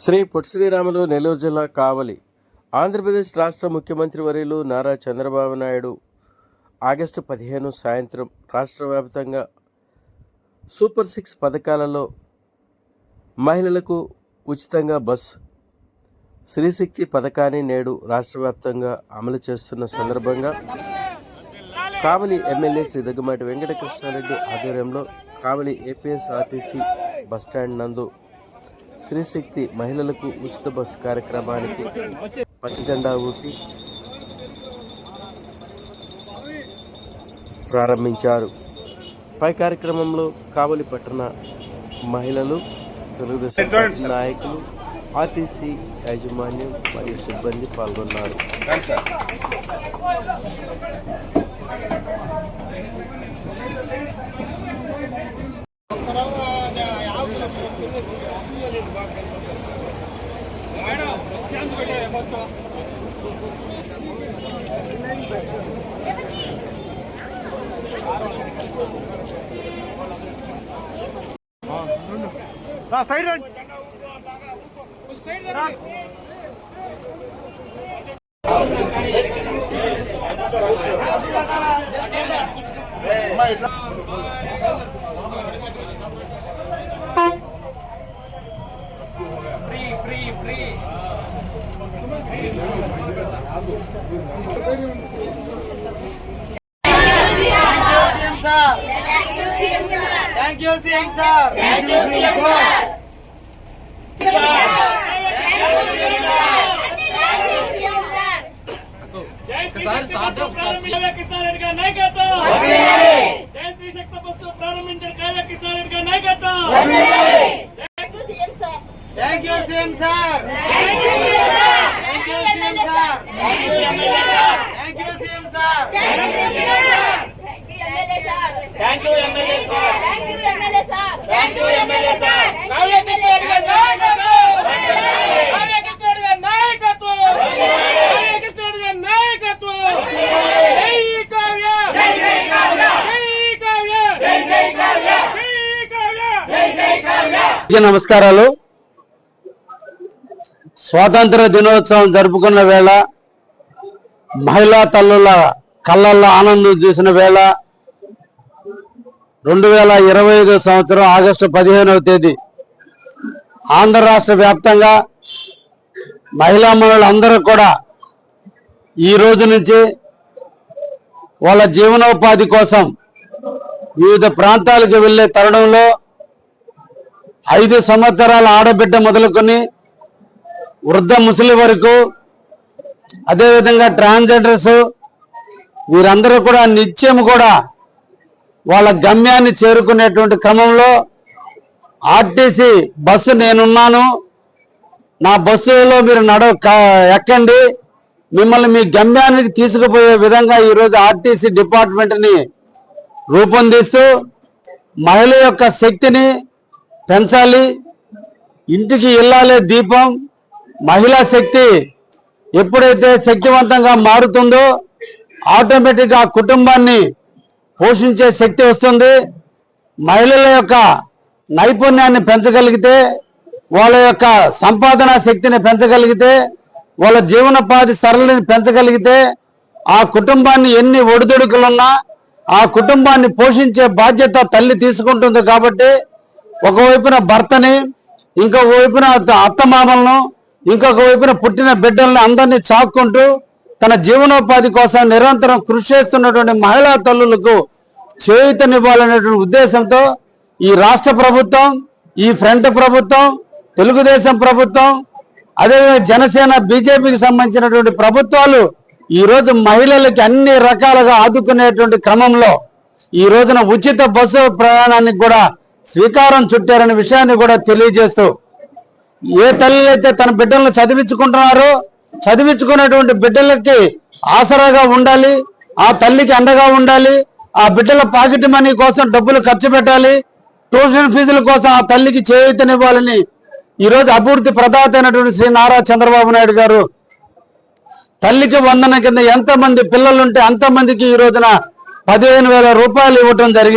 శ్రీ పొట్టి శ్రీరాములు నెల్లూరు జిల్లా కావలి. ఆంధ్రప్రదేశ్ రాష్ట్ర ముఖ్యమంత్రి వర్యులు నారా చంద్రబాబు నాయుడు ఆగస్టు పదిహేను సాయంత్రం రాష్ట్ర వ్యాప్తంగా సూపర్ సిక్స్ పథకాలలో మహిళలకు ఉచితంగా బస్ శ్రీశక్తి పథకాన్ని నేడు రాష్ట్ర వ్యాప్తంగా అమలు చేస్తున్న సందర్భంగా కావలి ఎమ్మెల్యే శ్రీ దగ్గుమాటి వెంకటకృష్ణారెడ్డి ఆధ్వర్యంలో కావలి ఏపీఎస్ఆర్టీసీ బస్టాండ్ నందు శ్రీశక్తి మహిళలకు ఉచిత బస్సు కార్యక్రమానికి పచ్చజెండా ఊపి ప్రారంభించారు. పై కార్యక్రమంలో కావలి పట్టణ మహిళలు తెలుగుదేశం నాయకులు ఆర్టీసీ యాజమాన్యం మరియు సిబ్బంది పాల్గొన్నారు. సైడ్ రండి sir CM sir. Thank you CM sir thank you CM sir జై శ్రీ శక్తి బస్సు ప్రారంభించిన కృష్ణారెడ్డి గారి నాయకత్వం జై శ్రీ శక్తి బస్సు ప్రారంభించిన కావ్య కృష్ణారెడ్డి గారి నాయకత్వం thank you CM sir thank you CM sir thank you CM sir thank you MLA sir thank you MLA sir Kavya Krishnareddy గారి నాయకత్వం కావ్య కృష్ణారెడ్డి గారి నాయకత్వం కావ్య కృష్ణారెడ్డి గారి నాయకత్వం జై కావ్య జై కావ్య జై కావ్య జై కావ్య జై కావ్య అందరికీ నమస్కారాలు. స్వాతంత్ర దినోత్సవం జరుపుకున్న వేళ మహిళా తల్లుల కళ్ళల్లో ఆనందం చూసిన వేళ రెండు వేల ఇరవై ఐదో సంవత్సరం ఆగస్టు పదిహేనవ తేదీ ఆంధ్ర రాష్ట్ర వ్యాప్తంగా మహిళా మనులందరూ కూడా ఈ రోజు నుంచి వాళ్ళ జీవనోపాధి కోసం వివిధ ప్రాంతాలకు వెళ్ళే తరుణంలో ఐదు సంవత్సరాల ఆడబిడ్డ మొదలుకొని వృద్ధ ముసలి వరకు అదేవిధంగా ట్రాన్స్జెండర్స్ వీరందరూ కూడా నిత్యం కూడా వాళ్ళ గమ్యాన్ని చేరుకునేటువంటి క్రమంలో ఆర్టీసీ బస్సు నేనున్నాను. నా బస్సులో మీరు నడ ఎక్కండి. మిమ్మల్ని మీ గమ్యానికి తీసుకుపోయే విధంగా ఈరోజు ఆర్టీసీ డిపార్ట్మెంట్ని రూపొందిస్తూ మహిళ యొక్క శక్తిని పెంచాలి. ఇంటికి ఇల్లాలే దీపం. మహిళా శక్తి ఎప్పుడైతే శక్తివంతంగా మారుతుందో ఆటోమేటిక్గా కుటుంబాన్ని పోషించే శక్తి వస్తుంది. మహిళల యొక్క నైపుణ్యాన్ని పెంచగలిగితే వాళ్ళ యొక్క సంపాదన శక్తిని పెంచగలిగితే వాళ్ళ జీవనోపాధి సరళిని పెంచగలిగితే ఆ కుటుంబాన్ని ఎన్ని ఒడిదుడుకులున్నా ఆ కుటుంబాన్ని పోషించే బాధ్యత తల్లి తీసుకుంటుంది కాబట్టి ఒకవైపున భర్తని ఇంకొక వైపున అత్తమామలను ఇంకొక వైపున పుట్టిన బిడ్డల్ని అందరినీ చాక్కుంటూ తన జీవనోపాధి కోసం నిరంతరం కృషి చేస్తున్నటువంటి మహిళా తల్లులకు చేయుతనివ్వాలనేటువంటి ఉద్దేశంతో ఈ రాష్ట్ర ప్రభుత్వం ఈ ఫ్రంట్ ప్రభుత్వం తెలుగుదేశం ప్రభుత్వం అదేవిధంగా జనసేన బీజేపీకి సంబంధించినటువంటి ప్రభుత్వాలు ఈ రోజు మహిళలకి అన్ని రకాలుగా ఆదుకునేటువంటి క్రమంలో ఈ రోజున ఉచిత బస్సు ప్రయాణానికి కూడా స్వీకారం చుట్టారనే విషయాన్ని కూడా తెలియజేస్తూ ఏ తల్లి అయితే తన బిడ్డలను చదివించుకుంటున్నారో చదివించుకున్నటువంటి బిడ్డలకి ఆసరాగా ఉండాలి ఆ తల్లికి అండగా ఉండాలి ఆ బిడ్డల పాకెట్ మనీ కోసం డబ్బులు ఖర్చు పెట్టాలి ట్యూషన్ ఫీజుల కోసం ఆ తల్లికి చేయూతనివ్వాలని ఈ రోజు అభివృద్ధి ప్రదాత అయినటువంటి శ్రీ నారా చంద్రబాబు నాయుడు గారు తల్లికి వందన కింద ఎంతమంది పిల్లలుంటే అంతమందికి ఈ రోజున పదిహేను వేల రూపాయలు ఇవ్వటం జరిగింది